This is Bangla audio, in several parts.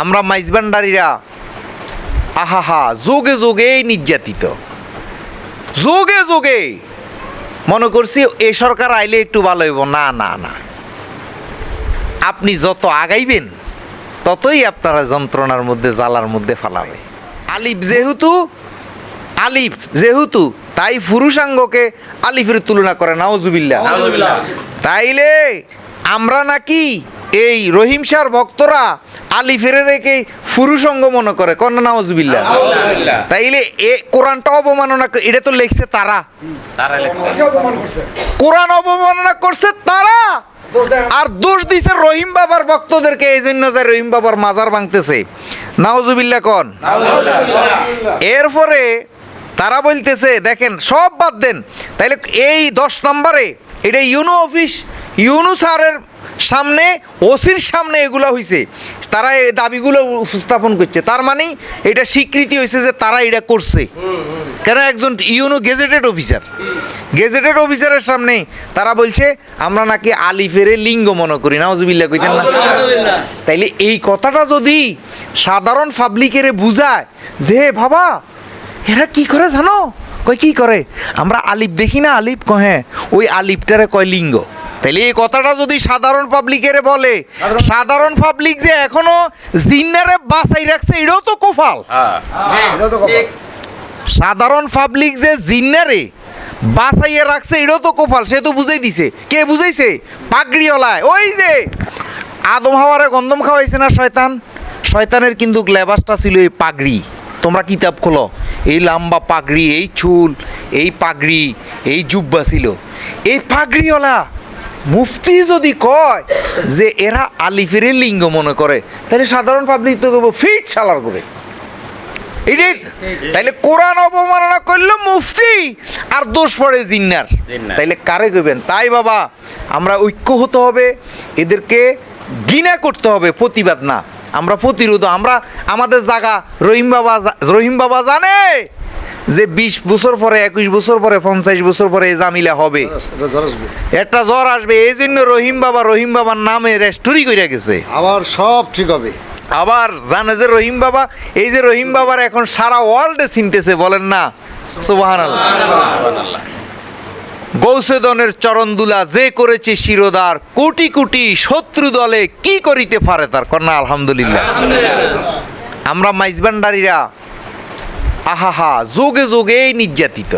আমরা মাইজবান্ডারিরা আহাহা যোগে যোগে নির্যাতিত। যোগে যোগে। মনে করছি এ সরকার আইলে একটু ভালো হইব। না না না। আপনি যত আগাইবেন ততই আপনারা যন্ত্রণার মধ্যে জ্বালার মধ্যে ফালাবে আলিফ যেহেতু আলিফ যেহেতু তাই পুরুষাঙ্গকে আলিফের তুলনা করে নাওজুবিল্লা তাইলে আমরা নাকি এই রহিম শাহর ভক্তরা আলিফের রেখে পুরুষঙ্গ মনে করে কন্যা নাওজুবিল্লা তাইলে এ কোরআনটা অবমাননা এটা তো লিখছে তারা। কোরআন অবমাননা করছে তারা। আর দোষ দিছে রহিম বাবার ভক্তদেরকে এই জন্য যে রহিম বাবার মাজার ভাঙতেছে। নাওজুবিল্লা কন। এরপরে তারা বলতেছে দেখেন সব বাদ দেন। তাইলে এই দশ নম্বরে এটা ইউনো অফিস ইউনু স্যারের সামনে ওসির সামনে এগুলো হয়েছে তারা এই দাবিগুলো উপস্থাপন করছে। তার মানে এটা স্বীকৃতি হয়েছে যে তারা এটা করছে। কেন একজন ইউনো গেজেটেড অফিসার? গেজেটেড অফিসারের সামনে তারা বলছে আমরা নাকি আলিফেরে লিঙ্গ মনে করি। না অজুবিল্লা কইতেন না? তাইলে এই কথাটা যদি সাধারণ পাবলিকেরে বুঝায় যে বাবা এরা কি করে জানো? কয় কি করে? আমরা আলিফ দেখি না আলিফ কহে ওই আলিফটারে কয় লিঙ্গ? তাইলে এই কথাটা যদি সাধারণ পাবলিকেরে বলে সাধারণ পাবলিক যে এখনও জিন্নারে বাঁচাই রাখছে এটাও তো কোফাল সাধারণ পাবলিক যে জিন্নারে বাঁচাইয়ে রাখছে এটাও তো কোফাল সে তো বুঝাই দিছে। কে বুঝাইছে? পাগড়িওয়ালায়। ওই যে আদম হাওয়ারে গন্ধম খাওয়াইছে না শয়তান? শয়তানের কিন্তু লেবাসটা ছিল এই পাগড়ি। তোমরা কিতাব খোলো। এই লম্বা পাগড়ি এই চুল এই পাগড়ি এই জুব্বা ছিল। এই পাগড়িওয়ালা মুফতি যদি কয় যে এরা আলিফের লিঙ্গ মনে করে তাহলে সাধারণ পাবলিক তো করব ফিট সালার করে। এটাই তাইলে কোরআন অবমাননা করল মুফতি আর দোষ পড়ে জিন্নার। তাইলে কারে কইবেন? তাই বাবা আমরা ঐক্য হতে হবে এদেরকে ঘৃণা করতে হবে প্রতিবাদ না। আমরা প্রতিরোধ আমরা আমাদের জায়গা রহিম বাবা রহিম বাবা জানে। যে বিশ বছর পরে একুশ বছর পরে পঞ্চাশ বছর পরে এই জামিলা হবে। একটা জ্বর আসবে এই জন্য রহিম বাবা রহিম বাবার নামে রেস্টোরি করে গেছে। আবার সব ঠিক হবে। আবার জানে যে রহিম বাবা এই যে রহিম বাবার এখন সারা ওয়ার্ল্ডে চিনতেছে বলেন না? সুবাহান গৌসেদনের চরণদুলা যে করেছে শিরোদার কোটি কোটি শত্রু দলে কি করিতে পারে তার কন্যা আলহামদুলিল্লাহ। আমরা মাইজবান্ডারিরা আহাহা যোগে যোগে নির্যাতিত।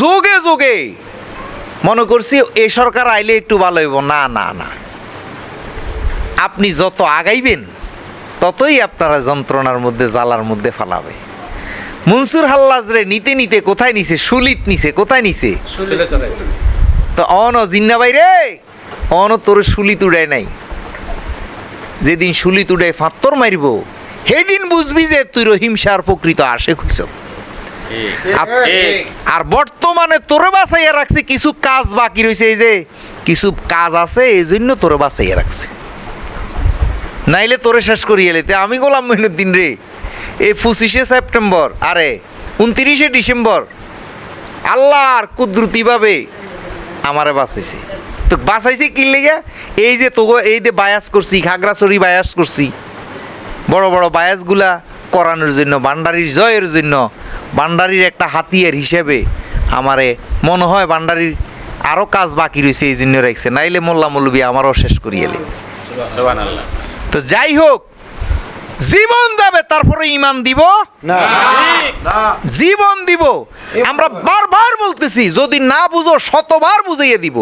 যোগে যোগে মনে করছি এ সরকার আইলে একটু ভালো হইব। না না না। আপনি যত আগাইবেন ততই আপনারা যন্ত্রণার মধ্যে জ্বালার মধ্যে ফালাবে। মনসুর হাল্লাজরে নিতে নিতে কোথায় নিছে? সুলিত নিছে কোথায় নিছে? তো অন জিন্না বাইরে অন তোর সুলিত উড়ায় নাই। যেদিন সুলিত উড়ায় ফাত্তর মারিব সেদিন বুঝবি যে তুই রহিম শাহর প্রকৃত আসে খুঁজছ আর- আর বর্তমানে তোরে বাঁচাইয়া রাখছে কিছু কাজ বাকি রয়েছে এই যে কিছু কাজ আছে এই জন্য তোরে বাঁচাইয়া রাখছে। নাইলে তোরে শেষ করিয়ে এলেতে আমি গোলাম মহিনুদ্দিন রে এই পঁচিশে সেপ্টেম্বর আরে উনত্রিশে ডিসেম্বর আল্লাহর কুদরতিভাবে আমারে বাঁচাইছে। তো বাঁচাইছে কি লেগে? এই যে তো এই যে বায়াস করছি খাগড়াছড়ি বায়াস করছি বড় বড় বায়াসগুলা করানোর জন্য বান্ডারির জয়ের জন্য বান্ডারির একটা হাতিয়ার হিসেবে আমারে মনে হয় বান্ডারির আরও কাজ বাকি রয়েছে এই জন্য রাখছে। নাইলে মোল্লা মৌলবী আমারও শেষ করিয়ে এলে তো যাই হোক জীবন যাবে তারপরে ইমান দিব? জীবন দিব। আমরা বারবার বলতেছি যদি না বুঝো শতবার বুঝিয়ে দিব।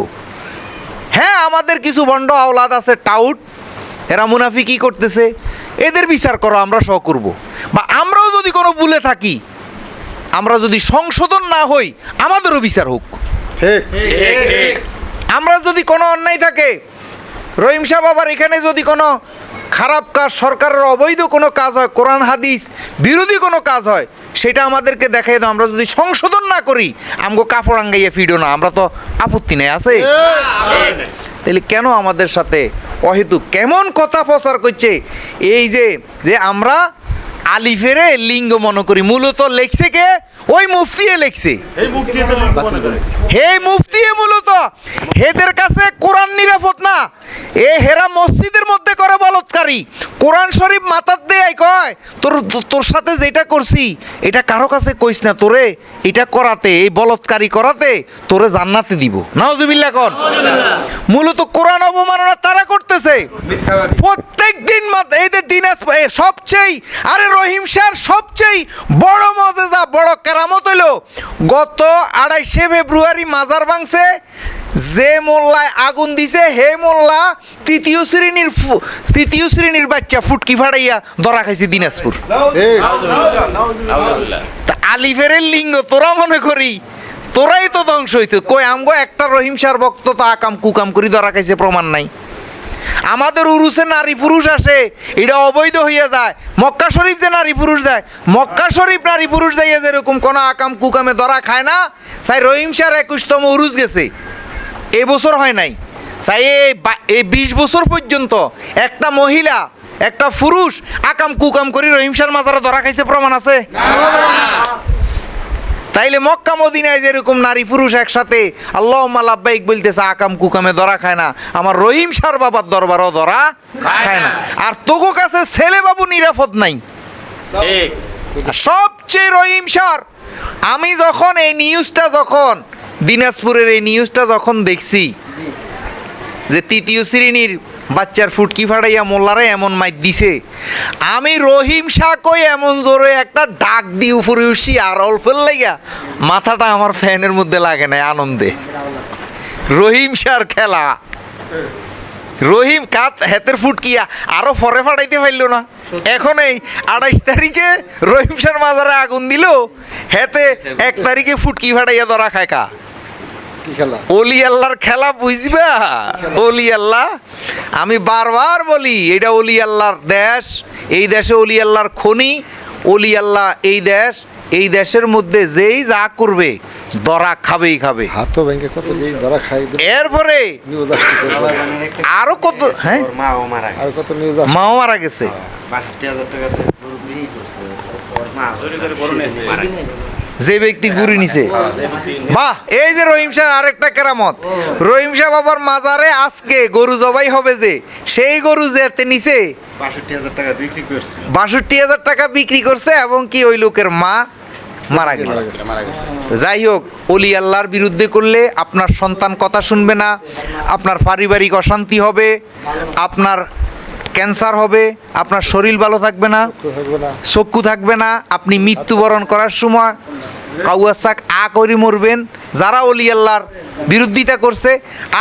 হ্যাঁ আমাদের কিছু বন্ড আওলাদ আছে টাউট। এরা মুনাফিকি করতেছে। এদের বিচার করো আমরা সহ করব। বা আমরাও যদি কোনো ভুলে থাকি আমরা যদি সংশোধন না হই আমাদেরও বিচার হোক। ঠিক। ঠিক ঠিক আমরা যদি কোনো অন্যায় থাকে রহিম সাহেব আবার এখানে যদি কোনো খারাপ কাজ সরকারের অবৈধ কোনো কাজ হয় কোরআন হাদিস বিরোধী কোনো কাজ হয় সেটা আমাদেরকে দেখাই দাও। আমরা যদি সংশোধন না করি আমগো কাপড় আঙ্গাইয়া ফিডো না। আমরা তো আপত্তি নেই আছে? তাহলে কেন আমাদের সাথে অহেতু কেমন কথা প্রচার করছে? এই যে যে আমরা আলিফেরে লিঙ্গ মনে করি মূলত লেখছে কে? ওই মুফতিয়ে লেখছে। হে মুফতি দিয়ে মূলত, হেদের কাছে কোরআন নিরাপদ না। এ হেরা মসজিদের মধ্যে করে বলৎকারী। কোরআন শরীফ মাথার দেয় কয়, তোর তোর সাথে যেটা করছি, এটা কারও কাছে কইস না তোরে, এটা করাতে, এই বলৎকারী করাতে, তোরে জান্নাতে দিব। নাওজুবিল্লাহ কন। মূলত কোরআন অবমাননা তারা করতেছে। প্রত্যেক দিন যে দিন সবচেয়ে, আরে রহিম শাহর সবচেয়ে বড় মজেজা, বড় কেরামত হইল, গত আড়াইশে ফেব্রুয়ারি মাজার ভাঙছে। যে মোল্লায় আগুন দিছে হে মোল্লা তৃতীয় শ্রেণির তৃতীয় শ্রেণির বাচ্চা ফুটকি ফাড়াইয়া ধরা খাইছে দিনাজপুর। আলিফের লিঙ্গ তোরা মনে করি তোরাই তো ধ্বংস হইতো। কই আমগো একটা রহিম সার ভক্ত তো আকাম কুকাম করি ধরা খাইছে প্রমাণ নাই। আমাদের উরুসে নারী পুরুষ আসে, এটা অবৈধ হইয়া যায়। মক্কা শরীফ যে নারী পুরুষ যায়, মক্কা শরীফ নারী পুরুষ যাইয়া যেরকম কোনো আকাম কুকামে ধরা খায় না সাই রহিম শাহর একুশতম উরুস গেছে। এবছর হয় নাই। সাই এই বিশ বছর পর্যন্ত একটা মহিলা, একটা পুরুষ আকাম কুকাম করি রহিম শাহর মাজারে ধরা খাইছে প্রমাণ আছে? তাইলে মক্কা মদিনায় যেরকম নারী পুরুষ একসাথে আল্লাহ লাব্বাইক বলতেছে আকাম কুকামে ধরা খায় না। আমার রহিম সার বাবার দরবারও ধরা খায় না। আর তোগো কাছে ছেলে বাবু নিরাপদ নাই। সবচেয়ে রহিম সার আমি যখন এই নিউজটা যখন দিনাজপুরের এই নিউজটা যখন দেখছি যে তৃতীয় শ্রেণির বাচ্চার ফুটকি ফাটাইয়া মোল্লারে এমন মাইর দিছে। আমি রহিম শাহ কই এমন জোরে একটা ডাক দি উপরে উঠছি আর অল্পের লাইগা মাথাটা আমার ফ্যানের মধ্যে লাগে না আনন্দে। রহিম শাহর খেলা। রহিম কাত হেতের ফুটকিয়া আরও পরে ফাটাইতে পারল না। এখন এই আঠাইশ তারিখে রহিম শাহর মাজারে আগুন দিল, হেতে এক তারিখে ফুটকি ফাটাইয়া ধরা খায় কা? অলি আল্লাহর খেলা বুঝবা? অলি আল্লাহ আমি বারবার বলি এটা অলি আল্লাহর দেশ এই দেশে অলি আল্লাহর খনি অলি আল্লাহ এই দেশ এই দেশের মধ্যে যেই যা করবে দরা খাবেই খাবে। হাতও ব্যাংকে কত যেই ধরা খাই এরপরে নিউজ আরও কত হ্যাঁ? মাও মারা আর কত নিউজ মাও মারা গেছে। টাকা যে ব্যক্তি ঘুরে নিছে। বাহ, এই যে রহিম শাহ আরেকটা কেরামত। রহিম শাহ বাবার মাজারে আজকে গরু জবাই হবে যে, সেই গরু যেতে নিছে, বাষট্টি হাজার টাকা বিক্রি করছে এবং কি ওই লোকের মা মারা গেল যাই হোক, অলি আল্লাহর বিরুদ্ধে করলে আপনার সন্তান কথা শুনবে না, আপনার পারিবারিক অশান্তি হবে, আপনার ক্যান্সার হবে আপনার শরীর ভালো থাকবে না তো থাকবে না। চক্ষু থাকবে না আপনি মৃত্যুবরণ করার সময় কাউয়া শাক আ করি মরবেন। যারা অলি আল্লাহর বিরোধিতা করছে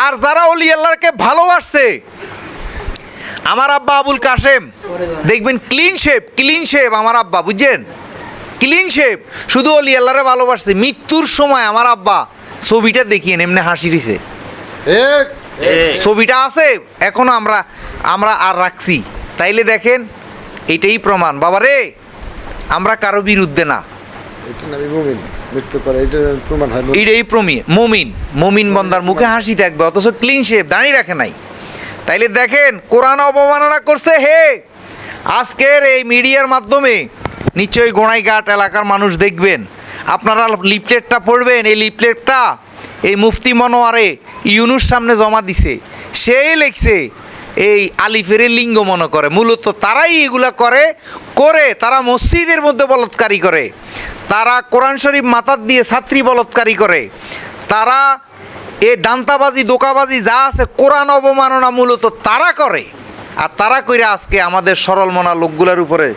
আর যারা অলি আল্লাহকে ভালোবাসছে আমার আব্বা আবুল কাশেম দেখবেন ক্লিন শেপ ক্লিন শেপ আমার আব্বা বুঝছেন? ক্লিন শেপ শুধু অলি আল্লাহরে ভালোবাসছে। মৃত্যুর সময় আমার আব্বা ছবিটা দেখিয়ে এমনি হাসি দিছে। ছবিটা আছে এখনও আমরা আমরা আর রাখছি। তাইলে দেখেন এটাই প্রমাণ। বাবা রে আমরা কারও বিরুদ্ধে না। এটাই প্রমি মমিন। মমিন বন্দার মুখে হাসি থাকবে অথচ ক্লিন শেপ দাঁড়িয়ে রাখে নাই। তাইলে দেখেন কোরআন অবমাননা করছে হে। আজকের এই মিডিয়ার মাধ্যমে নিশ্চয়ই গোড়াইঘাট এলাকার মানুষ দেখবেন। আপনারা লিপলেটটা পড়বেন এই লিফলেটটা এই মুফতি মনোয়ারে ইউনুস সামনে জমা দিছে। সেই লিখছে, এই আলিফের লিঙ্গ মনে করে। মূলত তারাই এগুলা করে করে তারা মসজিদের মধ্যে বলৎকারী করে। তারা কোরআন শরীফ মাথার দিয়ে ছাত্রী বলৎকারী করে। তারা এ দান্তাবাজি, দোকাবাজি যা আছে কোরআন অবমাননা মূলত তারা করে। আর তারা কইরা আজকে আমাদের সরল মনা লোকগুলোর উপরে।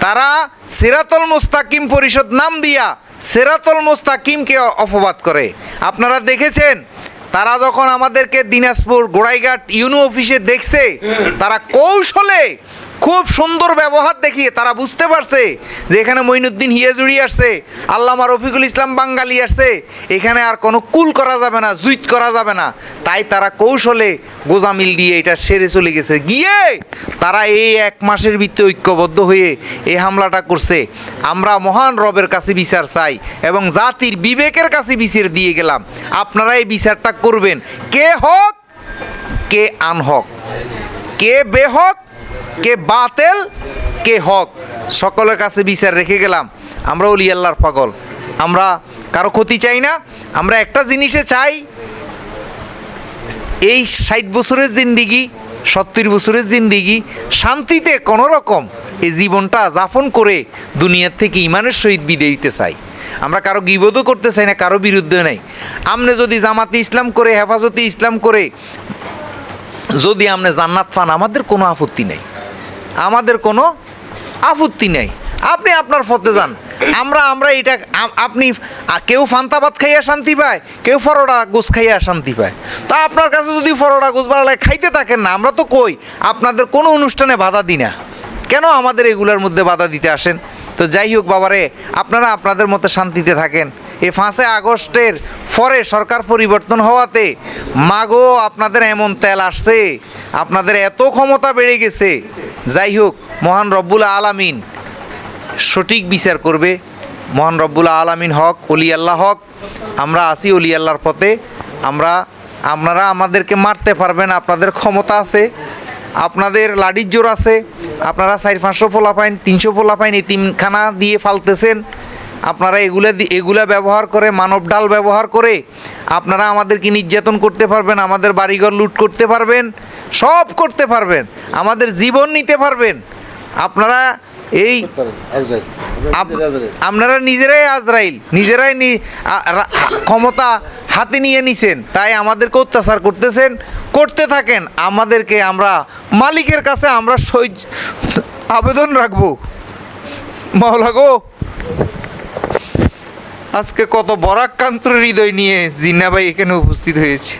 তারা সিরাতল মুস্তাকিম পরিষদ নাম দিয়া সেরাতল মোস্তাকিমকে অপবাদ করে। আপনারা দেখেছেন, তারা যখন আমাদেরকে দিনাজপুর গোড়াইঘাট ইউনো অফিসে দেখছে, তারা কৌশলে খুব সুন্দর ব্যবহার দেখিয়ে তারা বুঝতে পারছে যে এখানে মঈনুদ্দিন হিয়াজুড়ি আসছে আল্লামা রফিকুল ইসলাম বাঙ্গালি আসছে, এখানে আর কোনো কুল করা যাবে না, জুইত করা যাবে না। তাই তারা কৌশলে গোজামিল দিয়ে এটা সেরে চলে গেছে। গিয়ে তারা এই এক মাসের ভিত্তি ঐক্যবদ্ধ হয়ে এই হামলাটা করছে। আমরা মহান রবের কাছে বিচার চাই এবং জাতির বিবেকের কাছে বিচার দিয়ে গেলাম। আপনারা এই বিচারটা করবেন। কে হক, কে আনহক, কে বেহক কে বাতেল, কে হক। সকলের কাছে বিচার রেখে গেলাম। আমরা অলি আল্লাহর পাগল। আমরা কারও ক্ষতি চাই না। আমরা একটা জিনিসে চাই, এই ষাট বছরের জিন্দিগি, সত্তর বছরের জিন্দিগি শান্তিতে কোনো রকম এই জীবনটা যাপন করে দুনিয়ার থেকে ইমানের সহিত বিদায় দিতে চাই। আমরা কারও গিবোধও করতে চাই না, কারও বিরুদ্ধে নাই। আমনে যদি জামাতে ইসলাম করে, হেফাজতে ইসলাম করে, যদি আমনে জান্নাত পান, আমাদের কোনো আপত্তি নেই। আমাদের কোনো আপত্তি নেই। আপনি আপনার পথে যান। আমরা আমরা এটা আপনি কেউ ফান্তাবাদ খাইয়া শান্তি পায়, কেউ ফরোডা গোস খাইয়া শান্তি পায়। তা আপনার কাছে যদি ফরোডা গোস বাড়ালে খাইতে থাকেন না, আমরা তো কই, আপনাদের কোনো অনুষ্ঠানে বাধা দিই না। কেন আমাদের এগুলোর মধ্যে বাধা দিতে আসেন? তো যাই হোক বাবারে, আপনারা আপনাদের মতো শান্তিতে থাকেন। এই ফাঁসে আগস্টের পরে সরকার পরিবর্তন হওয়াতে, মাগো আপনাদের এমন তেল আসছে, আপনাদের এত ক্ষমতা বেড়ে গেছে। যাই হোক, মহান রব্বুল আলামিন সঠিক বিচার করবে। মহান রব্বুল আলামিন হক, অলি আল্লাহ হক। আমরা আসি অলি আল্লাহর পথে। আমরা, আপনারা আমাদেরকে মারতে পারবেন, আপনাদের ক্ষমতা আছে। আপনাদের লাডির জোর আছে। আপনারা চার পাঁচশো পোলা পাইন তিনশো পোলা পাইন এই তিনখানা দিয়ে ফালতেছেন। আপনারা এগুলা এগুলা ব্যবহার করে মানব ডাল ব্যবহার করে আপনারা আমাদেরকে নির্যাতন করতে পারবেন আমাদের বাড়িঘর লুট করতে পারবেন সব করতে পারবেন আমাদের জীবন নিতে পারবেন। আপনারা এই আপনারা নিজেরাই আজরাইল নিজেরাই নি- ক্ষমতা হাতে নিয়ে নিছেন তাই আমাদেরকে অত্যাচার করতেছেন করতে থাকেন। আমাদেরকে আমরা মালিকের কাছে আমরা সহ্য আবেদন রাখব। মাওলা গো। আজকে কত বরাক্রান্ত হৃদয় নিয়ে জিন্না ভাই এখানে উপস্থিত হয়েছে।